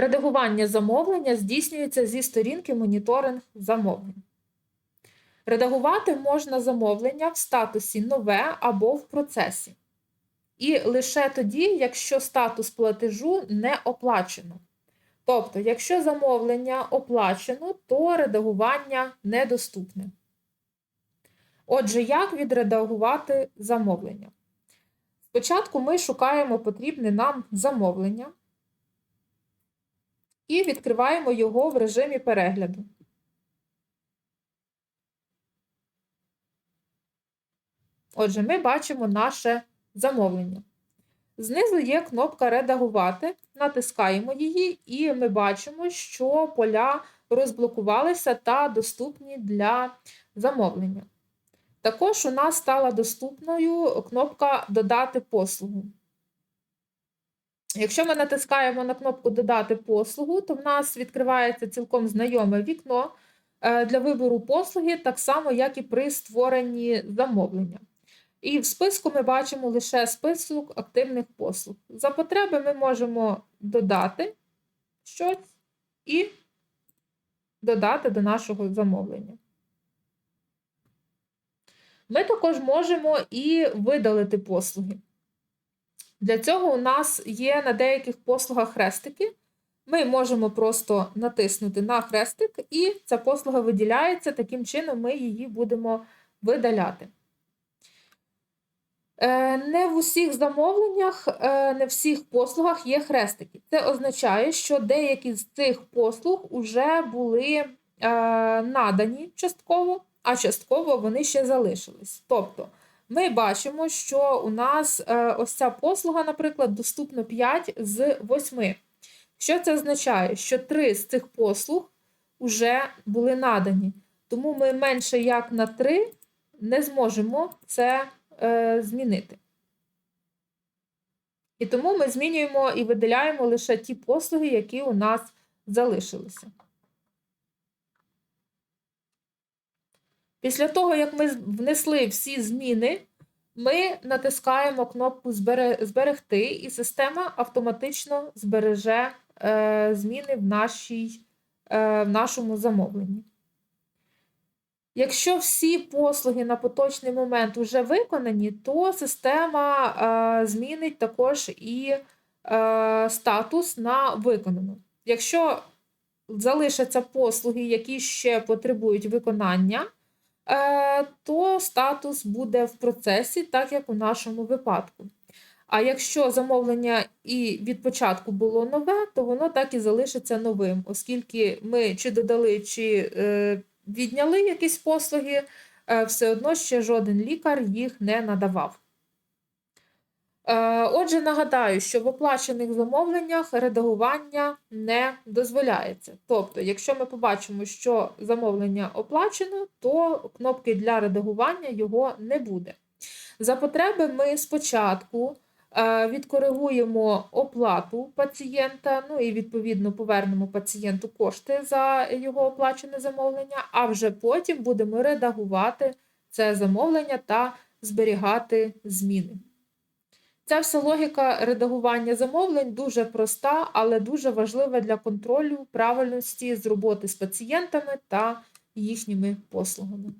Редагування замовлення здійснюється зі сторінки моніторинг замовлень. Редагувати можна замовлення в статусі нове або в процесі. І лише тоді, якщо статус платежу не оплачено. Тобто, якщо замовлення оплачено, то редагування недоступне. Отже, як відредагувати замовлення? Спочатку ми шукаємо потрібне нам замовлення і відкриваємо його в режимі перегляду. Отже, ми бачимо наше замовлення. Знизу є кнопка Редагувати, натискаємо її, і ми бачимо, що поля розблокувалися та доступні для замовлення. Також у нас стала доступною кнопка Додати послугу. Якщо ми натискаємо на кнопку Додати послугу, то в нас відкривається цілком знайоме вікно е, для вибору послуги, так само, як і при створенні замовлення. І в списку ми бачимо лише список активних послуг. За потреби ми можемо додати щось і додати до нашого замовлення. Ми також можемо і видалити послуги. Для цього у нас є на деяких послугах хрестики. Ми можемо просто натиснути на хрестик, і ця послуга виділяється, таким чином ми її будемо видаляти. Е, не в усіх замовленнях, е, не в всіх послугах є хрестики. Це означає, що деякі з цих послуг вже були е, надані частково, а частково вони ще залишились. Тобто, ми бачимо, що у нас ось ця послуга, наприклад, доступно 5 з 8. Що це означає? Що 3 з цих послуг вже були надані. Тому ми менше як на 3 не зможемо це е, змінити. І тому ми змінюємо і виділяємо лише ті послуги, які у нас залишилися. Після того, як ми внесли всі зміни, ми натискаємо кнопку Зберегти, і система автоматично збереже е, зміни в, нашій, е, в нашому замовленні. Якщо всі послуги на поточний момент вже виконані, то система е, змінить також і е, статус на виконану. Якщо залишаться послуги, які ще потребують виконання, то статус буде в процесі, так як у нашому випадку. А якщо замовлення і від початку було нове, то воно так і залишиться новим, оскільки ми чи додали, чи е, відняли якісь послуги, е, все одно ще жоден лікар їх не надавав. Е, отже, нагадаю, що в оплачених замовленнях редагування не дозволяється. Тобто, якщо ми побачимо, що замовлення оплачено, то кнопки для редагування його не буде. За потреби ми спочатку Е, відкоригуємо оплату пацієнта, ну і відповідно повернемо пацієнту кошти за його оплачене замовлення, а вже потім будемо редагувати це замовлення та зберігати зміни. Ця вся логіка редагування замовлень дуже проста, але дуже важлива для контролю правильності з роботи з пацієнтами та їхніми послугами.